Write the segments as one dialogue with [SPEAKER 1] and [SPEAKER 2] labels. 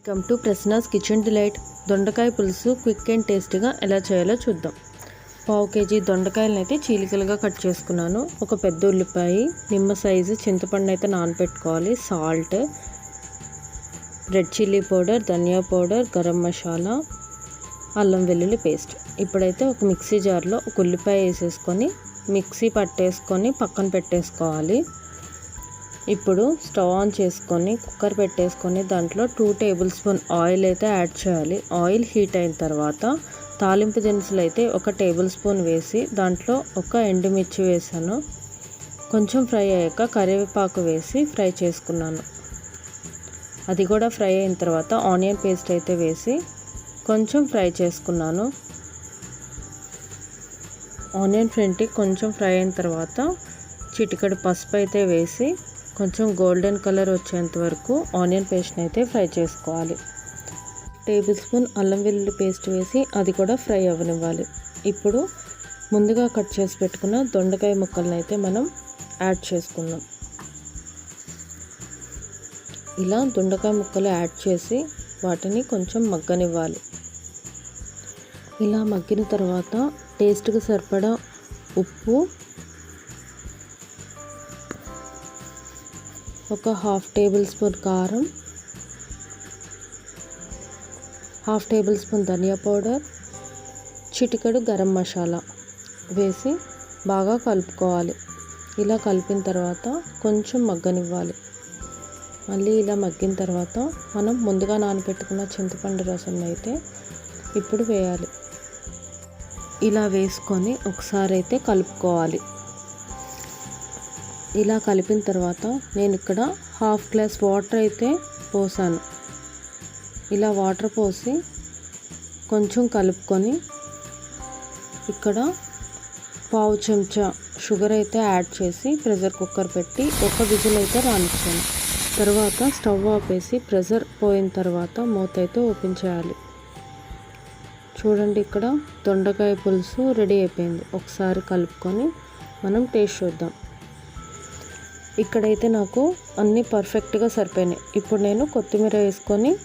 [SPEAKER 1] Welcome to Prasanna's kitchen delight. దొండకాయ పులుసు quick and టేస్టీగా ఎలా చేయాలో చూద్దాం. పావు కేజీ దొండకాయలను అయితే చీలికలుగా కట్ చేసుకున్నాను. ఒక పెద్ద ఉల్లిపాయ నిమ్మ సైజు చింతపండు అయితే నానబెట్టుకోవాలి సాల్ట్ రెడ్ చిల్లీ పౌడర్ ధనియా పౌడర్ గరం మసాలా అల్లం వెల్లుల్లి పేస్ట్. ఇప్పుడైతే ఒక మిక్సీ జార్లో ఒక ఉల్లిపాయ వేసేసుకొని మిక్సీ పట్టేసుకొని పక్కన పెట్టేసుకోవాలి. ఇప్పుడు స్టవ్ ఆన్ చేసుకొని కుక్కర్ పెట్టేసుకొని దాంట్లో టూ టేబుల్ స్పూన్ ఆయిల్ అయితే యాడ్ చేయాలి. ఆయిల్ హీట్ అయిన తర్వాత తాలింపు దినుసులు అయితే ఒక టేబుల్ స్పూన్ వేసి దాంట్లో ఒక ఎండుమిర్చి వేసాను. కొంచెం ఫ్రై అయ్యాక కరివేపాకు వేసి ఫ్రై చేసుకున్నాను. అది కూడా ఫ్రై అయిన తర్వాత ఆనియన్ పేస్ట్ అయితే వేసి కొంచెం ఫ్రై చేసుకున్నాను. ఆనియన్ ఫ్రంట్ కొంచెం ఫ్రై అయిన తర్వాత చిటికడు పసుపు అయితే వేసి కొంచెం గోల్డెన్ కలర్ వచ్చేంత వరకు ఆనియన్ పేస్ట్ని అయితే ఫ్రై చేసుకోవాలి. టేబుల్ స్పూన్ అల్లం వెల్లుల్లి పేస్ట్ వేసి అది కూడా ఫ్రై అవ్వనివ్వాలి. ఇప్పుడు ముందుగా కట్ చేసి పెట్టుకున్న దొండకాయ ముక్కలను అయితే మనం యాడ్ చేసుకుందాం. ఇలా దొండకాయ ముక్కలు యాడ్ చేసి వాటిని కొంచెం మగ్గనివ్వాలి. ఇలా మగ్గిన తర్వాత టేస్ట్కి సరిపడా ఉప్పు ఒక హాఫ్ టేబుల్ స్పూన్ కారం హాఫ్ టేబుల్ స్పూన్ ధనియా పౌడర్ చిటికెడు గరం మసాలా వేసి బాగా కలుపుకోవాలి. ఇలా కలిపిన తర్వాత కొంచెం మగ్గనివ్వాలి. మళ్ళీ ఇలా మగ్గిన తర్వాత మనం ముందుగా నానబెట్టుకున్న చింతపండు రసం అయితే ఇప్పుడు వేయాలి. ఇలా వేసుకొని ఒకసారి అయితే కలుపుకోవాలి. ఇలా కలిపిన తర్వాత నేను ఇక్కడ హాఫ్ గ్లాస్ వాటర్ అయితే పోసాను. ఇలా వాటర్ పోసి కొంచెం కలుపుకొని ఇక్కడ పావు చెంచా షుగర్ అయితే యాడ్ చేసి ప్రెషర్ కుక్కర్ పెట్టి ఒక విజిల్ అయితే రానిచ్చాను. తర్వాత స్టవ్ ఆపేసి ప్రెషర్ పోయిన తర్వాత మూత అయితే ఓపెన్ చేయాలి. చూడండి ఇక్కడ దొండకాయ పులుసు రెడీ అయిపోయింది. ఒకసారి కలుపుకొని మనం టేస్ట్ చూద్దాం. ఇక్కడైతే నాకు అన్నీ పర్ఫెక్ట్గా సరిపోయినాయి. ఇప్పుడు నేను కొత్తిమీర వేసుకొని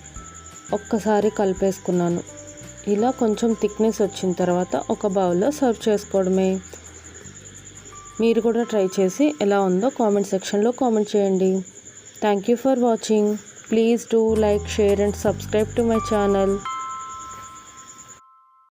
[SPEAKER 1] ఒక్కసారి కలిపేసుకున్నాను. ఇలా కొంచెం థిక్నెస్ వచ్చిన తర్వాత ఒక బౌల్లో సర్వ్ చేసుకోవడమే. మీరు కూడా ట్రై చేసి ఎలా ఉందో కామెంట్ సెక్షన్లో కామెంట్ చేయండి. Thank you for watching. Please do like share and subscribe to my channel.